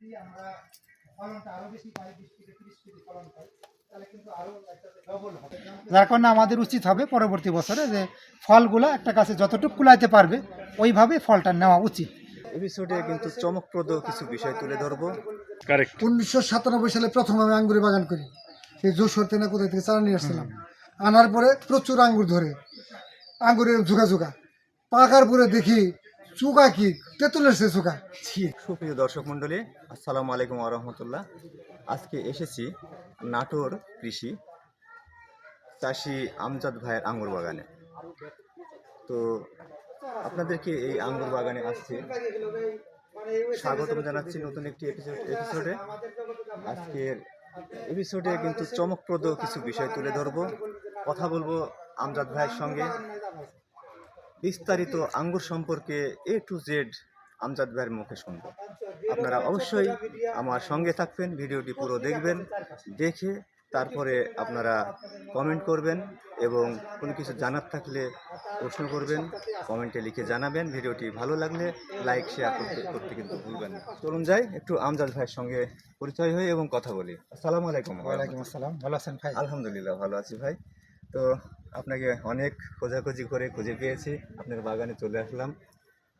যদি আমরা ফলনটা আরও বেশি পাই বিশ থেকে তিরিশ কেজি ফলন পাই তাহলে কিন্তু আরও একটা ডবল হবে। যার কারণে আমাদের উচিত হবে পরবর্তী বছরে যে ফলগুলো একটা গাছে যতটুকু কুলাইতে পারবে ওইভাবে ফলটা নেওয়া উচিত। এপিসোডে কিন্তু চমকপ্রদ কিছু বিষয় তুলে ধরবো। উনিশশো সাতানব্বই সালে প্রথম আমি আঙ্গুরের বাগান করি। সেই যশোর তেনা কোথায় থেকে চারা নিয়ে আসছিলাম। আনার পরে প্রচুর আঙ্গুর ধরে। আঙ্গুরের ঝুকা ঝুকা। পাকার পরে দেখি চুকা কি? তেঁতুলের সে চুকা সুপ্রিয় দর্শক মণ্ডলী, আসসালামু আলাইকুম আরহামতুল্লাহ আজকে এসেছি নাটোর কৃষি চাষি আমজাদ ভাইয়ের আঙ্গুর বাগানে। তো আপনাদেরকে এই আঙ্গুর বাগানে আসছে। স্বাগতম জানাচ্ছি নতুন একটি এপিসোড এপিসোডে আজকের এপিসোডে কিন্তু চমকপ্রদ কিছু বিষয় তুলে ধরবো। কথা বলব আমজাদ ভাইয়ের সঙ্গে। বিস্তারিত আঙ্গুর সম্পর্কে এ টু জেড আমজাদ ভাইয়ের মুখে শুনব। আপনারা অবশ্যই আমার সঙ্গে থাকবেন ভিডিওটি পুরো দেখবেন দেখে তারপরে আপনারা কমেন্ট করবেন এবং কোনো কিছু জানার থাকলে প্রশ্ন করবেন কমেন্টে লিখে জানাবেন। ভিডিওটি ভালো লাগলে লাইক শেয়ার করতে করতে কিন্তু ভুলবেন না। চলুন যাই একটু আমজাদ ভাইয়ের সঙ্গে পরিচয় হই এবং কথা বলি। আসসালামু আলাইকুম। ওয়ালাইকুম আসসালাম। ভালো আছেন ভাই? আলহামদুলিল্লাহ ভালো আছি ভাই। তো আপনাকে অনেক খোঁজাখুঁজি করে খুঁজে পেয়েছি। আপনার বাগানে চলে আসলাম।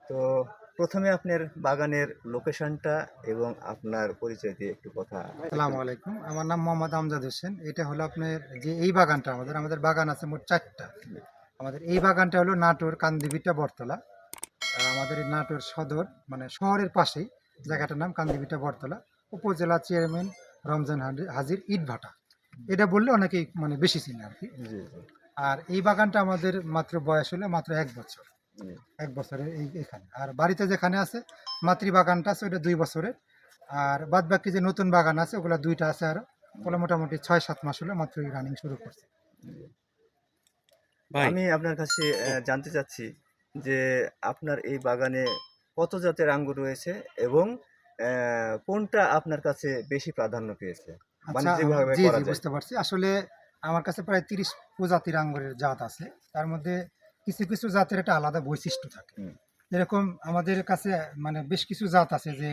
তো প্রথমে আপনার বাগানের লোকেশনটা এবং আপনার পরিচয় দিয়ে একটু কথা আসসালামু আলাইকুম। আমার নাম মোহাম্মদ আমজাদ হোসেন। এটা হলো আপনার যে এই বাগানটা আমাদের আমাদের বাগান আছে মোট চারটা। আমাদের এই বাগানটা হলো নাটোর কান্দিবিটা বটতলা। আর আমাদের নাটোর সদর মানে শহরের পাশেই, জায়গাটার নাম কান্দিবিটা বটতলা। উপজেলা চেয়ারম্যান রমজান হাজি- হাজির ইটভাটা। এটা বললে অনেকেই মানে বেশি চিনে আর কি। আর এই বাগানটা আমাদের মাত্র বয়স হলো মাত্র এক বছর। এক বছরের এই এখানে। আর বাড়িতে যেখানে আছে মাতৃ বাগানটা আছে ওটা দুই বছরের। আর বাদ বাকি যে নতুন বাগান আছে ওগুলো দুইটা আছে আরও। ওগুলো মোটামুটি ছয় সাত মাস হলো মাত্র রানিং শুরু করছে। আমি আপনার কাছে জানতে চাচ্ছি যে আপনার এই বাগানে কত জাতের আঙ্গুর রয়েছে এবং কোনটা আপনার কাছে বেশি প্রাধান্য পেয়েছে? বাণিজ্যিকভাবে জি জি বুঝতে পারছি। আসলে আমার কাছে প্রায় তিরিশ প্রজাতির আঙ্গুরের জাত আছে। তার মধ্যে কিছু কিছু জাতের একটা আলাদা বৈশিষ্ট্য থাকে। যেরকম আমাদের কাছে মানে বেশ কিছু জাত আছে যে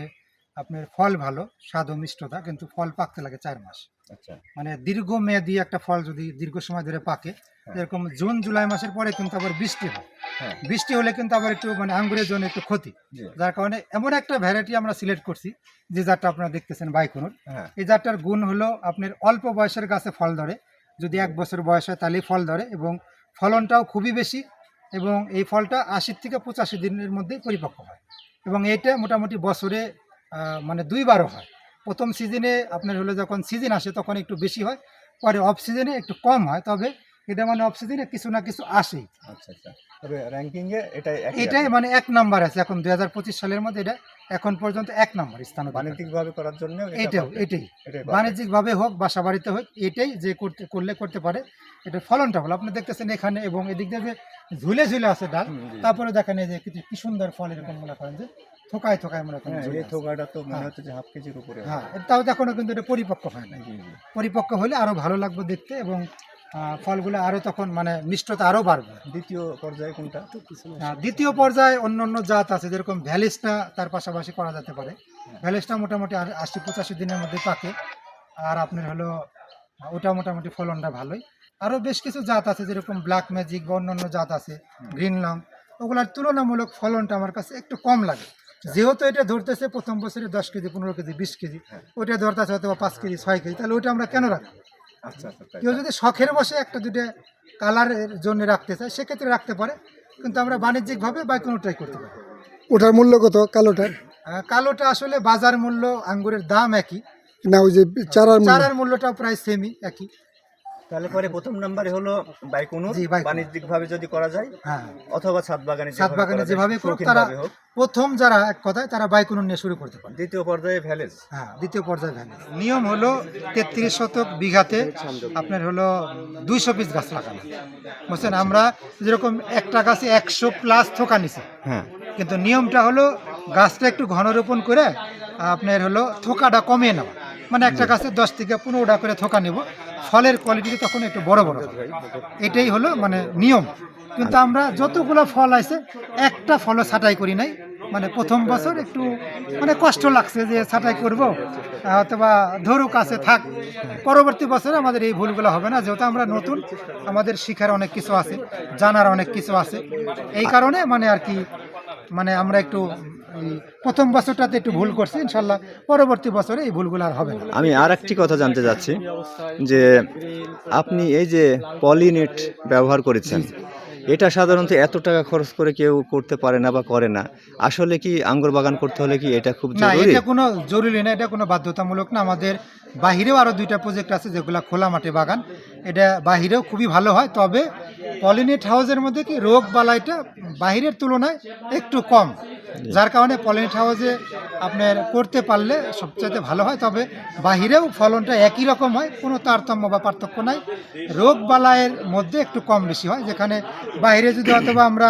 আপনার ফল ভালো স্বাদ মিষ্টতা কিন্তু ফল পাকতে লাগে চার মাস। আচ্ছা। মানে দীর্ঘ মেয়াদি একটা ফল যদি দীর্ঘ সময় ধরে পাকে এরকম জুন জুলাই মাসের পরে কিন্তু আবার বৃষ্টি হয় হ্যাঁ। বৃষ্টি হলে কিন্তু আবার একটু মানে আঙ্গুরের জন্য একটু ক্ষতি। যার কারণে এমন একটা ভ্যারাইটি আমরা সিলেক্ট করছি যে জাতটা আপনারা দেখতেছেন বাইকুনুর। হ্যাঁ। এই জাতটার গুণ হলো আপনার অল্প বয়সের গাছে ফল ধরে। যদি এক বছর বয়স হয় তাহলেই ফল ধরে এবং ফলনটাও খুবই বেশি এবং এই ফলটা আশির থেকে পঁচাশি দিনের মধ্যে পরিপক্ক হয় এবং এইটা মোটামুটি বছরে মানে দুইবারও হয়। প্রথম সিজনে আপনার হলো যখন সিজন আসে তখন একটু বেশি হয় পরে অফ সিজনে একটু কম হয়। তবে এটা মানে অফ সিজনে কিছু না কিছু আসেই। আচ্ছা আচ্ছা। তবে এটাই একই এটাই আছে। মানে এক নাম্বার আছে। এখন দুই হাজার পঁচিশ সালের মধ্যে এটা এখন পর্যন্ত এক নাম্বার স্থান অধিকার। বাণিজ্যিকভাবে করার জন্য এটাও এটাই। এটাই বাণিজ্যিকভাবে হোক বাসা বাড়িতে হোক এটাই যে করতে করলে করতে পারে এটা ফলনটা ভালো। আপনি দেখতেছেন এখানে এবং এদিক দিয়ে যে ঝুলে ঝুলে আছে ডাল তারপরে দেখেন এই যে কি- কি সুন্দর ফল এরকম মনে করেন যে থোকায় থোকায় মনে করেন হ্যাঁ, এই। থোকাটা তো মনে হ্যাঁ। হচ্ছে যে হাফ কেজির উপরে হ্যাঁ তাও এখনও কিন্তু এটা পরিপক্ক হয় না পরিপক্ক হলে আরও ভালো লাগবে দেখতে এবং ফলগুলো আরও তখন মানে মিষ্টতা আরও বাড়বে। দ্বিতীয় পর্যায়ে কোনটা? দ্বিতীয় পর্যায়ে অন্য অন্য জাত আছে যেরকম ভ্যালিসটা তার পাশাপাশি করা যেতে পারে। ভ্যালিসটা মোটামুটি আর আশি পঁচাশি দিনের মধ্যে পাকে। আর আপনার হলো ওটা মোটামুটি ফলনটা ভালোই। আরও বেশ কিছু জাত আছে যেরকম ব্ল্যাক ম্যাজিক বা অন্য অন্য জাত আছে গ্রিন লং ওগুলার তুলনামূলক ফলনটা আমার কাছে একটু কম লাগে। যেহেতু এটা ধরতেছে প্রথম বছরে দশ কেজি পনেরো কেজি বিশ কেজি ওইটা ধরতেছে হয়তো বা পাঁচ কেজি ছয় কেজি তাহলে ওইটা আমরা কেন রাখব। কেউ যদি শখের বসে একটা দুটো কালারের জন্য রাখতে চায় সেক্ষেত্রে রাখতে পারে। কিন্তু আমরা বাণিজ্যিকভাবে বা কোনোটাই করতে পারি ওটার মূল্য কত? কালোটার কালোটা আসলে বাজার মূল্য আঙ্গুরের দাম একই। না ওই যে চারার মূল্য। চারার মূল্যটাও প্রায় সেমই একই। তাহলে পরে প্রথম নাম্বারে হলো বাইকুনুর। জি, বাণিজ্যিক ভাবে যদি করা যায় হ্যাঁ। অথবা ছাদ বাগানে ছাদ বাগানে যেভাবে করুক তারা হোক। প্রথম যারা এক কথায় তারা বাইকুনুর নিয়ে শুরু করতে পারে। দ্বিতীয় পর্যায়ে ভ্যালেজ। হ্যাঁ দ্বিতীয় পর্যায়ে ভ্যান নিয়ম হলো তেত্রিশ শতক বিঘাতে আপনার হলো দুইশো পিস গাছ লাগানো বুঝছেন? আমরা যেরকম একটা গাছে একশো প্লাস থোকা নিছি। হ্যাঁ। কিন্তু নিয়মটা হলো গাছটা একটু ঘন রোপণ করে আপনার হলো থোকাটা কমিয়ে নেওয়া। মানে একটা গাছে দশ থেকে পনেরোটা করে থোকা নেব। ফলের কোয়ালিটি তখন একটু বড় বড়। এটাই হলো মানে নিয়ম। কিন্তু আমরা যতগুলো ফল আছে, একটা ফলও ছাটাই করি নাই। মানে প্রথম বছর একটু মানে কষ্ট লাগছে যে ছাটাই করব অথবা ধরুক আছে, থাক। পরবর্তী বছরে আমাদের এই ভুলগুলো হবে না। যেহেতু আমরা নতুন, আমাদের শিখার অনেক কিছু আছে, জানার অনেক কিছু আছে। এই কারণে মানে আর কি মানে আমরা একটু প্রথম বছরটাতে একটু ভুল করছি ইনশাল্লাহ পরবর্তী বছরে এই ভুলগুলো আর হবে না। আমি আর একটি কথা জানতে চাচ্ছি যে আপনি এই যে পলিনেট ব্যবহার করেছেন এটা সাধারণত এত টাকা খরচ করে কেউ করতে পারে না বা করে না। আসলে কি আঙ্গুর বাগান করতে হলে কি এটা খুব না জরুরি? এটা কোনো জরুরি না এটা কোনো বাধ্যতামূলক না। আমাদের বাহিরেও আরও দুইটা প্রজেক্ট আছে যেগুলো খোলা মাঠে বাগান। এটা বাহিরেও খুবই ভালো হয় তবে পলিনেট হাউসের মধ্যে কি রোগ বালাইটা বাহিরের তুলনায় একটু কম। যার কারণে পলিনেট হাউসে আপনার করতে পারলে সবচেয়ে ভালো হয় তবে বাহিরেও ফলনটা একই রকম হয় কোনো তারতম্য বা পার্থক্য নাই। রোগ বালাইয়ের মধ্যে একটু কম বেশি হয় যেখানে বাইরে যদি অথবা আমরা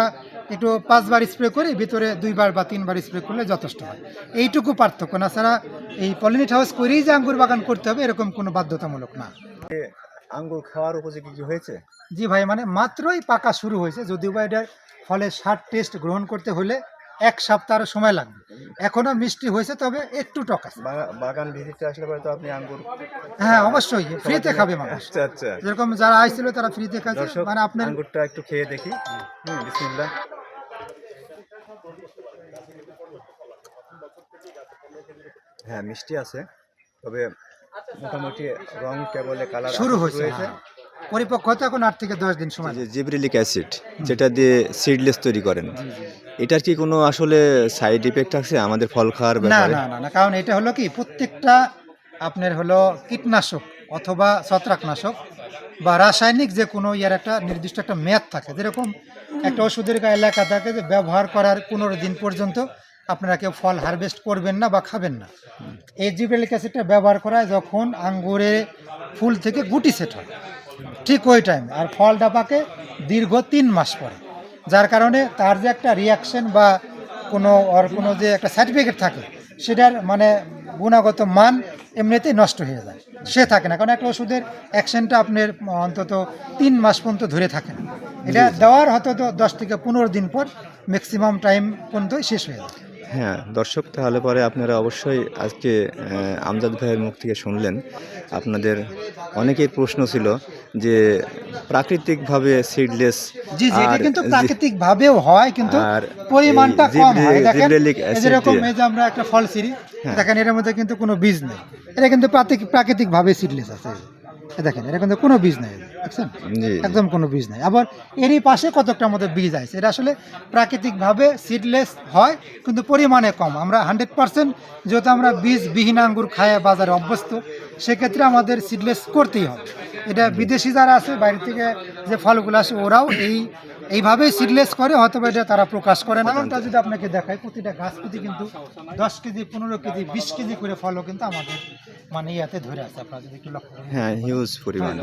একটু পাঁচবার স্প্রে করি ভিতরে দুইবার বা তিনবার স্প্রে করলে যথেষ্ট হয়। এইটুকু পার্থক্য। না ছাড়া এই পলিনেট হাউস করেই যে আঙ্গুর বাগান করতে হবে এরকম কোনো বাধ্যতামূলক না। আঙ্গুর খাওয়ার উপযোগী কি হয়েছে? জি ভাই মানে মাত্রই পাকা শুরু হয়েছে যদিও বা এটার ফলে সার টেস্ট গ্রহণ করতে হলে এক সপ্তাহ সময় লাগবে। এখনও মিষ্টি হয়েছে তবে একটু টক আছে। বাগান ভিজিটে আসলে পরে তো আপনি আঙ্গুর হ্যাঁ অবশ্যই ফ্রিতে খাবে মানুষ। আচ্ছা আচ্ছা। যেরকম যারা আইছিল তারা ফ্রিতে খাচ্ছে দর্শক মানে আপনার আঙ্গুরটা একটু খেয়ে দেখি। হুম বিসমিল্লাহ। হ্যাঁ মিষ্টি আছে তবে মোটামুটি রং কেবলে কালার শুরু হয়েছে হ্যাঁ। পরিপক্ক হতে এখন আট থেকে দশ দিন সময় জিব্রিলিক অ্যাসিড যেটা দিয়ে সিডলেস তৈরি করেন। এটার কি কোনো আসলে সাইড ইফেক্ট আছে আমাদের ফল খাওয়ার না না না না কারণ এটা হলো কি প্রত্যেকটা আপনার হলো কীটনাশক অথবা ছত্রাকনাশক বা রাসায়নিক যে কোনো ইয়ার একটা নির্দিষ্ট একটা মেয়াদ থাকে। যেরকম একটা ওষুধের গায়ে লেখা থাকে যে ব্যবহার করার পনেরো দিন পর্যন্ত আপনারা কেউ ফল হারভেস্ট করবেন না বা খাবেন না। এই জিব্রেলিক অ্যাসিডটা ব্যবহার করা যখন আঙ্গুরে ফুল থেকে গুটি সেট হয়। ঠিক ওই টাইম আর ফলটা পাকে দীর্ঘ তিন মাস পরে। যার কারণে তার যে একটা রিয়াকশন বা কোনো ওর কোনো যে একটা সার্টিফিকেট থাকে সেটার মানে গুণগত মান এমনিতেই নষ্ট হয়ে যায়। সে থাকে না। কারণ একটা ওষুধের অ্যাকশনটা আপনার অন্তত তিন মাস পর্যন্ত ধরে থাকে না। এটা দেওয়ার হয়তো তো দশ থেকে পনেরো দিন পর ম্যাক্সিমাম টাইম পর্যন্তই শেষ হয়ে যায়। হ্যাঁ দর্শক তাহলে পরে আপনারা অবশ্যই আজকে আমজাদ ভাইয়ের মুখ থেকে শুনলেন। আপনাদের অনেকের প্রশ্ন ছিল যে প্রাকৃতিকভাবে সিডলেস জি জি এটা কিন্তু প্রাকৃতিক ভাবেও হয় কিন্তু পরিমাণটা কম হয়। দেখেন এই যেরকম এই যে আমরা একটা ফল সিরি হ্যাঁ। দেখেন এর মধ্যে কিন্তু কোনো বীজ নেই। এটা কিন্তু প্রাকৃতিক প্রাকৃতিক ভাবে সিডলেস আছে। দেখেন এটা কিন্তু কোনো বীজ নাই দেখছেন? একদম কোনো বীজ নাই। আবার এরই পাশে কতটা আমাদের বীজ আছে এটা আসলে প্রাকৃতিকভাবে সিডলেস হয় কিন্তু পরিমাণে কম। আমরা হান্ড্রেড পার্সেন্ট যেহেতু আমরা বীজ বিহীন আঙ্গুর খায় বাজারে অভ্যস্ত সেক্ষেত্রে আমাদের সিডলেস করতেই হবে। এটা বিদেশি যারা আছে বাইরে থেকে যে ফলগুলো আসে ওরাও এই এইভাবেই সিডলেস করে হয়তো এটা তারা প্রকাশ করে না। ফলনটা যদি আপনাকে দেখায় প্রতিটা গাছ প্রতি কিন্তু দশ কেজি পনেরো কেজি বিশ কেজি করে ফলও কিন্তু আমাদের মানে ইয়াতে ধরে আছে। আপনারা যদি একটু লক্ষ্য হ্যাঁ হিউজ পরিমাণে।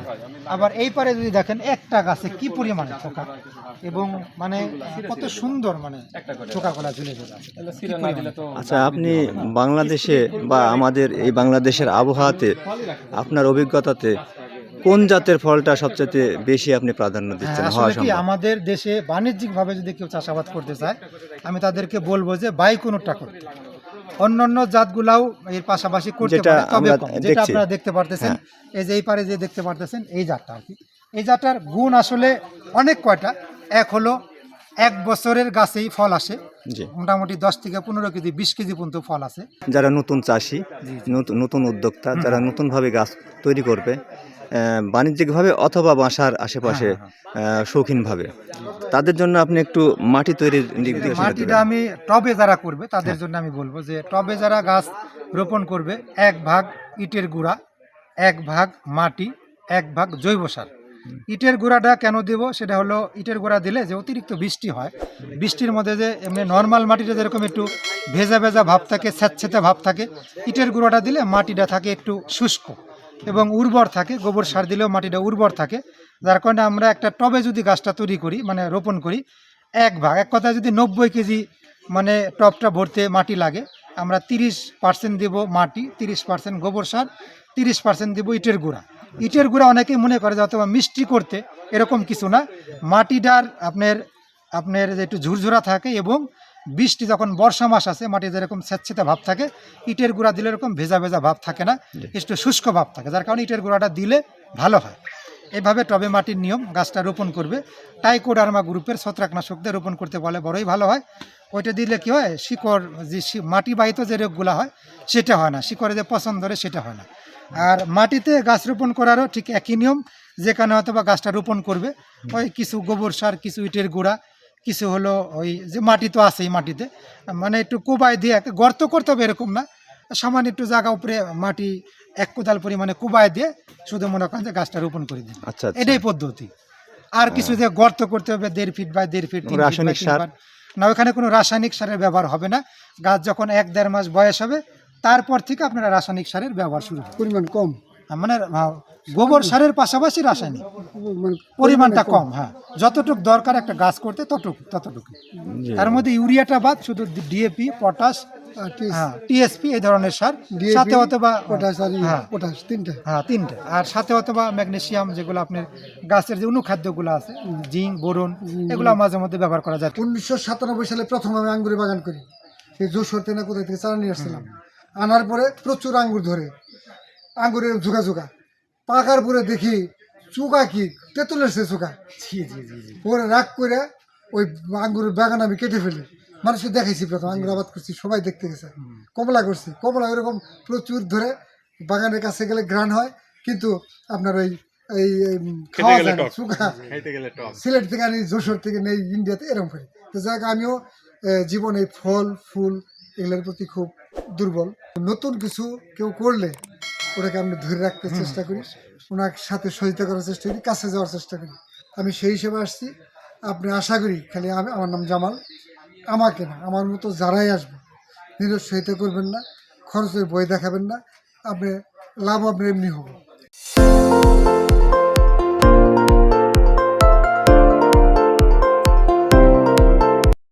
আবার এই পারে যদি দেখেন একটা গাছে কি পরিমাণে পোকা? এবং মানে কত সুন্দর মানে পোকাগুলা ঝুলে ঝুলে। আচ্ছা আপনি বাংলাদেশে বা আমাদের এই বাংলাদেশের আবহাওয়াতে আপনার অভিজ্ঞতাতে কোন জাতের ফলটা সবচেয়ে বেশি আপনি প্রাধান্য দিচ্ছেন? হ্যাঁ, আসলে কি আমাদের দেশে বাণিজ্যিকভাবে যদি কেউ চাষাবাদ করতে চায় আমি তাদেরকে বলব যে বাই কোনোটা করতে অন্য অন্য জাতগুলাও এর পাশাপাশি করতে পারে তবে যেটা আপনারা দেখতে পারতেছেন হ্যাঁ। এই যে এই পারে যে দেখতে পারতেছেন এই জাতটা আর কি। এই জাতটার গুণ আসলে অনেক কয়টা? এক হলো এক বছরের গাছেই ফল আসে। মোটামুটি দশ থেকে পনেরো কেজি বিশ কেজি পর্যন্ত ফল আছে। যারা নতুন চাষি নতুন- উদ্যোক্তা যারা নতুনভাবে গাছ তৈরি করবে বাণিজ্যিকভাবে অথবা বাসার আশেপাশে হ্যাঁ, শৌখিনভাবে। তাদের জন্য আপনি একটু মাটি তৈরির মাটিটা আমি টবে যারা করবে তাদের জন্য আমি বলব যে টবে যারা গাছ রোপণ করবে এক ভাগ ইটের গুঁড়া এক ভাগ মাটি এক ভাগ জৈব সার। ইটের গুঁড়াটা কেন দেব? সেটা হলো ইটের গুঁড়া দিলে যে অতিরিক্ত বৃষ্টি হয় বৃষ্টির মধ্যে যে এমনি নর্মাল মাটিটা যেরকম একটু ভেজা ভেজা ভাব থাকে স্যাঁতস্যাঁতে ভাব থাকে ইটের গুঁড়াটা দিলে মাটিটা থাকে একটু শুষ্ক। এবং উর্বর থাকে, গোবর সার দিলেও মাটিটা উর্বর থাকে। যার কারণে আমরা একটা টবে যদি গাছটা তৈরি করি মানে রোপণ করি, এক ভাগ, এক কথায় যদি নব্বই কেজি মানে টপটা ভরতে মাটি লাগে, আমরা তিরিশ পার্সেন্ট দেবো মাটি, তিরিশ পার্সেন্ট গোবর সার, তিরিশ পার্সেন্ট দেবো ইটের গুঁড়া। ইটের গুঁড়া অনেকেই মনে করে যে অথবা মিষ্টি করতে, এরকম কিছু না। মাটিটার আপনার আপনার যে একটু ঝুরঝুরা থাকে এবং বৃষ্টি যখন বর্ষা মাস আছে মাটি যেরকম স্যাঁতস্যাঁতে ভাব থাকে ইটের গুঁড়া দিলে এরকম ভেজা ভেজা ভাব থাকে না একটু শুষ্ক ভাব থাকে যার কারণে ইটের গুঁড়াটা দিলে ভালো হয়। এভাবে টবে মাটির নিয়ম গাছটা রোপণ করবে। টাইকোডার্মা গ্রুপের ছত্রাকনাশক দিয়ে রোপণ করতে বলে বড়ই ভালো হয়। ওইটা দিলে কি হয় শিকড় যে মাটি বাহিত যে রোগগুলো হয় সেটা হয় না। শিকড়ে যে পছন্দ ধরে সেটা হয় না। আর মাটিতে গাছ রোপণ করারও ঠিক একই নিয়ম যেখানে হয়তো বা গাছটা রোপণ করবে ওই কিছু গোবর সার কিছু ইটের গুঁড়া কিছু হলো ওই যে মাটি তো আছেই মাটিতে মানে একটু কোবায় দিয়ে একটা গর্ত করতে হবে এরকম না। সামান্য একটু জায়গা উপরে মাটি এক কোদাল পরিমাণে কুবায় দিয়ে শুধু মনে করেন যে গাছটা রোপণ করে দিন। আচ্ছা আচ্ছা। এটাই পদ্ধতি। আর কিছু যে গর্ত করতে হবে দেড় ফিট বাই দেড় ফিট রাসায়নিক সার? না ওখানে কোনো রাসায়নিক সারের ব্যবহার হবে না। গাছ যখন এক দেড় মাস বয়স হবে তারপর থেকে আপনারা রাসায়নিক সারের ব্যবহার শুরু পরিমাণ কম। মানে গোবর সারের পাশাপাশি রাসায়নিক। মানে পরিমাণটা কম হ্যাঁ। যতটুক দরকার একটা গাছ করতে ততটুকু ততটুকু। তার মধ্যে ইউরিয়াটা বাদ শুধু ডিএপি পটাশ হ্যাঁ টিএসপি এই ধরনের সার। সাথে অথবা পটাশ হ্যাঁ। তিনটা। হ্যাঁ তিনটে। আর সাথে অথবা ম্যাগনেসিয়াম যেগুলো আপনার গাছের যে অনুখাদ্যগুলো আছে জিঙ্ক বোরন এগুলো মাঝে মধ্যে ব্যবহার করা যায়। উনিশশো সাতানব্বই সালে প্রথম আমি আঙ্গুরে বাগান করি। সেই যশোর থেকে না কোথায় থেকে চারা নিয়ে আসছিলাম। আনার পরে প্রচুর আঙ্গুর ধরে। আঙ্গুরে ঝুকা ঝুকা পাকার পরে দেখি চুকা কি? তেঁতুলের সে চুকা জি জি জি জি। পরে রাগ করে ওই আঙ্গুরের বাগান আমি কেটে ফেলি। মানুষকে দেখাইছি প্রথম আঙ্গুর আবাদ করছি সবাই দেখতে গেছে। কমলা করছি। কমলা ওইরকম প্রচুর ধরে বাগানের কাছে গেলে গ্রান হয় কিন্তু আপনার ওই এই খাওয়া যায় না চুকা সিলেট থেকে আনি যশোর থেকে নেই ইন্ডিয়াতে এরকম করি। তো যাক আমিও জীবনে ফল ফুল এগুলোর প্রতি খুব দুর্বল। নতুন কিছু কেউ করলে ওটাকে আমরা ধরে রাখতে চেষ্টা করি। ওনার সাথে সহিত করার চেষ্টা করি কাছে যাওয়ার চেষ্টা করি। আমি সেই হিসেবে আসছি। আপনি আশা করি খালি আমি আমার নাম জামাল। আমাকে না আমার মতো যারাই আসবে নিজের সহিত করবেন না খরচের বই দেখাবেন না। আপনি লাভ আপনি এমনি হব।